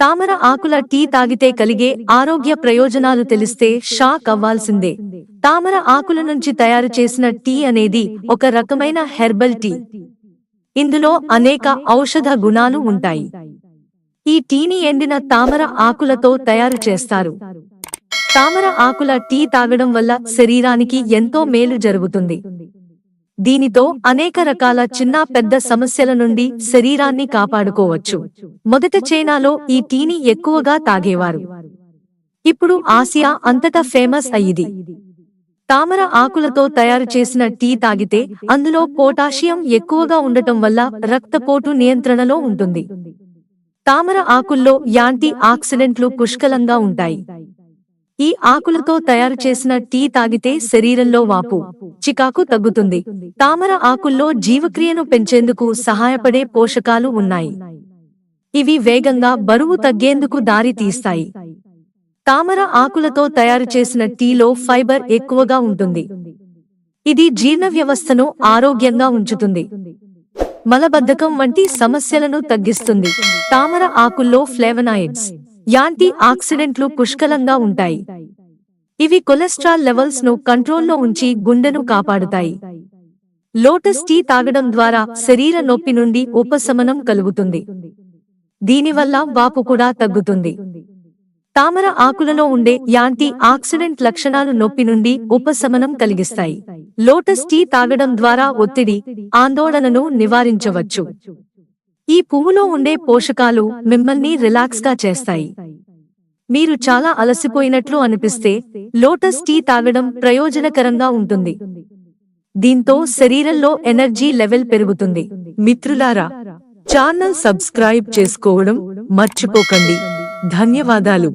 తామర ఆకుల టీ తాగితే కలిగే ఆరోగ్య ప్రయోజనాలు తెలిస్తే షాక్ అవ్వాల్సిందే. తామర ఆకుల నుంచి తయారు చేసిన టీ అనేది ఒక రకమైన హెర్బల్ టీ. ఇందులో అనేక ఔషధ గుణాలు ఉంటాయి. ఈ టీని ఎండిన తామర ఆకులతో తయారు చేస్తారు. తామర ఆకుల టీ తాగడం వల్ల శరీరానికి ఎంతో మేలు జరుగుతుంది. దీనితో అనేక రకాల చిన్న పెద్ద సమస్యల నుండి శరీరాన్ని కాపాడుకోవచ్చు. మొదట చైనాలో ఈ టీని ఎక్కువగా తాగేవారు. ఇప్పుడు ఆసియా అంతటా ఫేమస్ అయ్యింది. తామర ఆకులతో తయారు చేసిన టీ తాగితే అందులో పొటాషియం ఎక్కువగా ఉండటం వల్ల రక్తపోటు నియంత్రణలో ఉంటుంది. తామర ఆకుల్లో యాంటీ ఆక్సిడెంట్లు పుష్కలంగా ఉంటాయి. ఈ ఆకులతో తయారు చేసిన టీ తాగితే శరీరంలో వాపు చికాకు తగ్గుతుంది. తామర ఆకుల్లో జీవక్రియను పెంచేందుకు సహాయపడే పోషకాలు ఉన్నాయి. ఇవి వేగంగా బరువు తగ్గేందుకు దారి తీస్తాయి. తామర ఆకులతో తయారు చేసిన టీలో ఫైబర్ ఎక్కువగా ఉంటుంది. ఇది జీర్ణ వ్యవస్థను ఆరోగ్యంగా ఉంచుతుంది. మలబద్ధకం వంటి సమస్యలను తగ్గిస్తుంది. తామర ఆకుల్లో ఫ్లేవనాయిడ్స్ యాంటీ ఆక్సిడెంట్లు పుష్కలంగా ఉంటాయి. ఇవి కొలెస్ట్రాల్ లెవెల్స్ను కంట్రోల్లో ఉంచి గుండెను కాపాడుతాయి. లోటస్ టీ తాగడం ద్వారా శరీర నొప్పి నుండి ఉపశమనం కలుగుతుంది. దీనివల్ల వాపు కూడా తగ్గుతుంది. తామర ఆకులలో ఉండే యాంటీ ఆక్సిడెంట్ లక్షణాలు నొప్పి నుండి ఉపశమనం కలిగిస్తాయి. లోటస్ టీ తాగడం ద్వారా ఒత్తిడి ఆందోళనను నివారించవచ్చు. ఈ పువ్వులో ఉండే పోషకాలు మిమ్మల్ని రిలాక్స్గా చేస్తాయి. మీరు చాలా అలసిపోయినట్లు అనిపిస్తే లోటస్ టీ తాగడం ప్రయోజనకరంగా ఉంటుంది. దీంతో శరీరంలో ఎనర్జీ లెవెల్ పెరుగుతుంది. మిత్రులారా ఛానల్ సబ్స్క్రైబ్ చేసుకోవడం మర్చిపోకండి. ధన్యవాదాలు.